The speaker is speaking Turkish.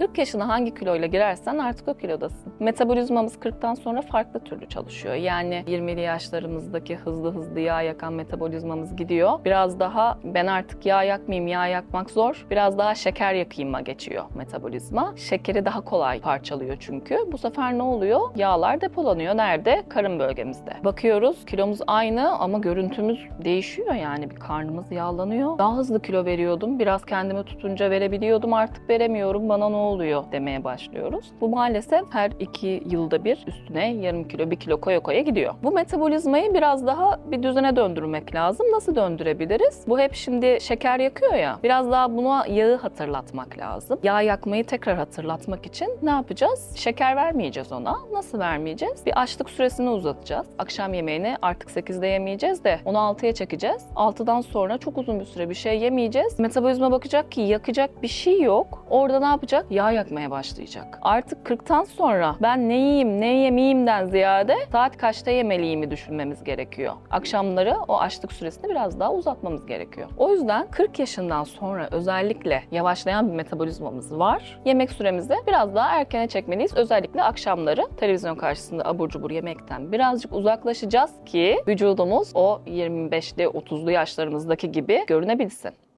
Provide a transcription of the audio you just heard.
40 yaşına hangi kiloyla girersen artık o kilodasın. Metabolizmamız 40'tan sonra farklı türlü çalışıyor. Yani 20'li yaşlarımızdaki hızlı hızlı yağ yakan metabolizmamız gidiyor. Biraz daha ben artık yağ yakmayayım, yağ yakmak zor. Biraz daha şeker yakayım'a geçiyor metabolizma. Şekeri daha kolay parçalıyor çünkü. Bu sefer ne oluyor? Yağlar depolanıyor. Nerede? Karın bölgemizde. Bakıyoruz kilomuz aynı ama görüntümüz değişiyor yani. Bir karnımız yağlanıyor. Daha hızlı kilo veriyordum. Biraz kendimi tutunca verebiliyordum. Artık veremiyorum. Bana ne oluyor demeye başlıyoruz. Bu maalesef her iki yılda bir üstüne yarım kilo, bir kilo koya koya gidiyor. Bu metabolizmayı biraz daha bir düzene döndürmek lazım. Nasıl döndürebiliriz? Bu hep şimdi şeker yakıyor ya. Biraz daha buna yağı hatırlatmak lazım. Yağ yakmayı tekrar hatırlatmak için ne yapacağız? Şeker vermeyeceğiz ona. Nasıl vermeyeceğiz? Bir açlık süresini uzatacağız. Akşam yemeğini artık 8'de yemeyeceğiz de onu 6'ya çekeceğiz. 6'dan sonra çok uzun bir süre bir şey yemeyeceğiz. Metabolizma bakacak ki yakacak bir şey yok. Orada ne yapacak? Yağ yakmaya başlayacak. Artık 40'tan sonra ben ne yiyeyim, ne yemeyeyimden ziyade saat kaçta yemeliyimi düşünmemiz gerekiyor. Akşamları o açlık süresini biraz daha uzatmamız gerekiyor. O yüzden 40 yaşından sonra özellikle yavaşlayan bir metabolizmamız var. Yemek süremizi biraz daha erkene çekmeliyiz. Özellikle akşamları televizyon karşısında abur cubur yemekten birazcık uzaklaşacağız ki vücudumuz o 25'li 30'lu yaşlarımızdaki gibi görünebilsin.